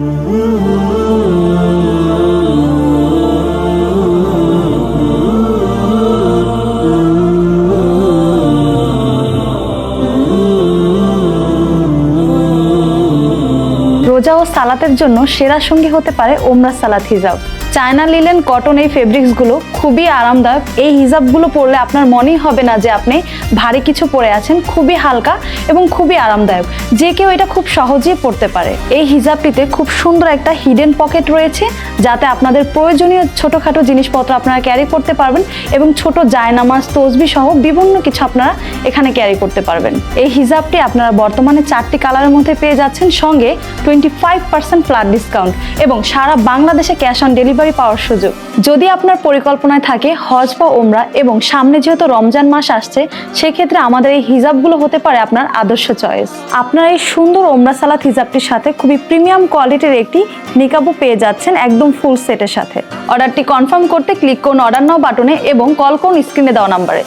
রোজা ও সালাতের জন্য সেরা সঙ্গী হতে পারে ওমরা সালাত হিজাব। চায়না লিলেন কটন এই ফেব্রিক্সগুলো খুবই আরামদায়ক। এই হিজাবগুলো পরলে আপনার মনেই হবে না যে আপনি ভারী কিছু পরে আছেন, খুবই হালকা এবং খুবই আরামদায়ক। যে কেউ এটা খুব সহজেই পরতে পারে। এই হিজাবটিতে খুব সুন্দর একটা হিডেন পকেট রয়েছে। যাতে আপনাদের প্রয়োজনীয় ছোটোখাটো জিনিসপত্র আপনারা ক্যারি করতে পারবেন এবং ছোট জায়নামাজ, তসবি সহ বিভিন্ন কিছু আপনারা এখানে ক্যারি করতে পারবেন। এই হিজাবটি আপনারা বর্তমানে চারটি কালারের মধ্যে পেয়ে যাচ্ছেন, সঙ্গে twenty five percent flat discount এবং সারা বাংলাদেশে ক্যাশ অন ডেলিভারি পাওয়ার সুযোগ। যদি আপনার পরিকল্পনায় থাকে হজ বা ওমরা এবং সামনে যেহেতু রমজান মাস আসছে, সেক্ষেত্রে আমাদের এই হিজাবগুলো হতে পারে আপনার আদর্শ চয়েস। আপনারা এই সুন্দর ওমরা সালাত হিজাবটির সাথে খুবই প্রিমিয়াম কোয়ালিটির একটি নিকাবও পেয়ে যাচ্ছেন, একদম ফুল সেটের সাথে। অর্ডারটি কনফার্ম করতে ক্লিক করুন অর্ডার নাও বাটনে এবং কল করুন স্ক্রিনে দেওয়া নাম্বারে